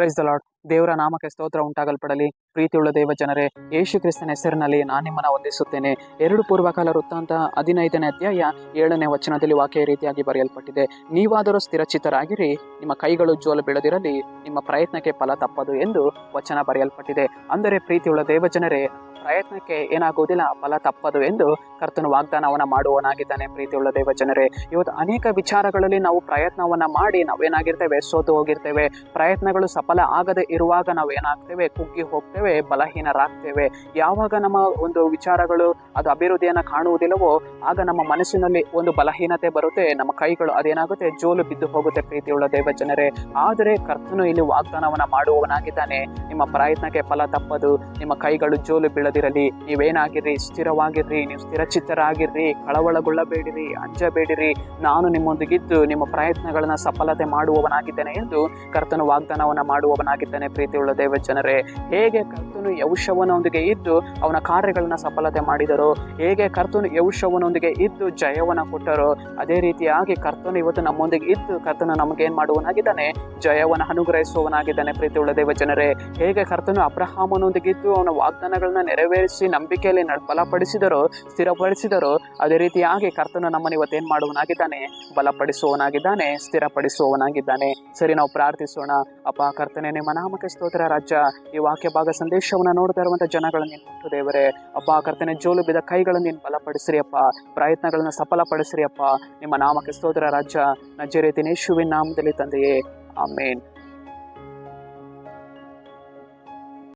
Praise the lord ದೇವರ ನಾಮಕ್ಕೆ ಸ್ತೋತ್ರ ಉಂಟಾಗಲ್ಪಡಲಿ. ಪ್ರೀತಿಯುಳ್ಳ ದೇವ ಜನರೇ, ಯೇಸು ಕ್ರಿಸ್ತನ ಹೆಸರಿನಲ್ಲಿ ನಾನು ನಿಮ್ಮನ್ನು ವಂದಿಸುತ್ತೇನೆ. ಎರಡು ಪೂರ್ವಕಾಲ ವೃತ್ತಾಂತ ಹದಿನೈದನೇ ಅಧ್ಯಾಯ ಏಳನೇ ವಚನದಲ್ಲಿ ವಾಕ್ಯ ರೀತಿಯಾಗಿ ಬರೆಯಲ್ಪಟ್ಟಿದೆ. ನೀವಾದರೂ ಸ್ಥಿರಚಿತರಾಗಿರಿ ನಿಮ್ಮ ಕೈಗಳು ಜೋಲು ಬೀಳದಿರಲಿ, ನಿಮ್ಮ ಪ್ರಯತ್ನಕ್ಕೆ ಫಲ ತಪ್ಪದು ಎಂದು ವಚನ ಬರೆಯಲ್ಪಟ್ಟಿದೆ. ಅಂದರೆ ಪ್ರೀತಿಯುಳ್ಳ ದೇವ ಜನರೇ, ಪ್ರಯತ್ನಕ್ಕೆ ಏನಾಗುವುದಿಲ್ಲ, ಫಲ ತಪ್ಪದು ಎಂದು ಕರ್ತನು ವಾಗ್ದಾನವನ್ನು ಮಾಡುವವನಾಗಿದ್ದಾನೆ ಪ್ರೀತಿಯುಳ್ಳ ದೇವ ಜನರೇ. ಇವತ್ತು ಅನೇಕ ವಿಚಾರಗಳಲ್ಲಿ ನಾವು ಪ್ರಯತ್ನವನ್ನ ಮಾಡಿ ನಾವೇನಾಗಿರ್ತೇವೆ, ಸೋತು ಹೋಗಿರ್ತೇವೆ. ಪ್ರಯತ್ನಗಳು ಸಫಲ ಆಗದೆ ಇರುವಾಗ ನಾವು ಏನಾಗ್ತೇವೆ ಕುಗ್ಗಿ ಹೋಗ್ತೇವೆ. ಬಲಹೀನರಾಗ್ತೇವೆ. ಯಾವಾಗ ನಮ್ಮ ಒಂದು ವಿಚಾರಗಳು, ಅದು ಅಭಿವೃದ್ಧಿಯನ್ನು ಕಾಣುವುದಿಲ್ಲವೋ, ಆಗ ನಮ್ಮ ಮನಸ್ಸಿನಲ್ಲಿ ಒಂದು ಬಲಹೀನತೆ ಬರುತ್ತೆ, ನಮ್ಮ ಕೈಗಳು ಅದೇನಾಗುತ್ತೆ, ಜೋಲು ಬಿದ್ದು ಹೋಗುತ್ತೆ ಪ್ರೀತಿಯುಳ್ಳ ದೇವ ಜನರೇ ಆದರೆ ಕರ್ತನು ಇಲ್ಲಿ ವಾಗ್ದಾನವನ್ನು ಮಾಡುವವನಾಗಿದ್ದಾನೆ. ನಿಮ್ಮ ಪ್ರಯತ್ನಕ್ಕೆ ಫಲ ತಪ್ಪದು, ನಿಮ್ಮ ಕೈಗಳು ಜೋಲು ಬೀಳದಿರಲಿ, ನೀವೇನಾಗಿರ್ರಿ, ಸ್ಥಿರವಾಗಿರ್ರಿ, ನೀವು ಸ್ಥಿರಚಿತ್ತರಾಗಿರ್ರಿ, ಕಳವಳಗೊಳ್ಳಬೇಡಿರಿ, ಅಂಜಬೇಡಿರಿ. ನಾನು ನಿಮ್ಮೊಂದಿಗಿದ್ದು ನಿಮ್ಮ ಪ್ರಯತ್ನಗಳನ್ನು ಸಫಲತೆ ಮಾಡುವವನಾಗಿದ್ದೇನೆ ಎಂದು ಕರ್ತನು ವಾಗ್ದಾನವನ್ನು ಮಾಡುವವನಾಗಿದ್ದಾನೆ ಪ್ರೀತಿಯುಳ್ಳ ದೇವ ಜನರೇ ಹೇಗೆ ಕರ್ತನು ಯೌಶವನೊಂದಿಗೆ ಇದ್ದು ಅವನ ಕಾರ್ಯಗಳನ್ನ ಸಫಲತೆ ಮಾಡಿದರು. ಹೇಗೆ ಕರ್ತನು ಯೌಶವನೊಂದಿಗೆ ಇದ್ದು ಜಯವನ್ನ ಕೊಟ್ಟರು, ಅದೇ ರೀತಿಯಾಗಿ ಕರ್ತನು ಇವತ್ತು ನಮ್ಮೊಂದಿಗೆ ಇದ್ದು ಕರ್ತನು ನಮಗೆ ಏನ್ ಮಾಡುವನಾಗಿದ್ದಾನೆ ಜಯವನ್ನು ಅನುಗ್ರಹಿಸುವವನಾಗಿದ್ದಾನೆ ಪ್ರೀತಿಯುಳ್ಳ ದೇವ ಜನರೇ ಹೇಗೆ ಕರ್ತನು ಅಬ್ರಹಾಮನೊಂದಿಗೆ ಇದ್ದು ಅವನ ವಾಗ್ದಾನಗಳನ್ನ ನೆರವೇರಿಸಿ ನಂಬಿಕೆಯಲ್ಲಿ ಬಲಪಡಿಸಿದರು ಬಲಪಡಿಸಿದರೋ, ಸ್ಥಿರಪಡಿಸಿದರೋ, ಅದೇ ರೀತಿಯಾಗಿ ಕರ್ತನು ನಮ್ಮನ್ನು ಏನ್ ಮಾಡುವನಾಗಿದ್ದಾನೆ ಬಲಪಡಿಸುವವನಾಗಿದ್ದಾನೆ, ಸ್ಥಿರಪಡಿಸುವವನಾಗಿದ್ದಾನೆ. ಸರಿ, ನಾವು ಪ್ರಾರ್ಥಿಸೋಣ. ಅಪ್ಪ, ಕರ್ತನೆ, ನಿಮ್ಮ ನಾಮಕ ಸ್ತೋತ್ರ ರಾಜ್ಯ. ಈ ವಾಕ್ಯ ಭಾಗ ಸಂದೇಶವನ್ನ ನೋಡ್ತಾ ಇರುವಂತ ಜನಗಳನ್ನ ನೀನು ಮುಟ್ಟು ದೇವರೇ. ಅಪ್ಪ ಕರ್ತನೆ, ಜೋಲು ಬಿದ್ದ ಕೈಗಳನ್ನು ನೀನು ಬಲಪಡಿಸ್ರಿ ಅಪ್ಪ ಪ್ರಯತ್ನಗಳನ್ನ ಸಫಲಪಡಿಸ್ರಿ ಅಪ್ಪ ನಿಮ್ಮ ನಾಮಕ್ಕೆ ಸ್ತೋತ್ರ ರಾಜ್ಯ ನಜ್ಜರೇತಿನ ದಿನೇಶುವಿನ ನಾಮದಲ್ಲಿ ತಂದೆಯೇ. ಆಮೇನ್.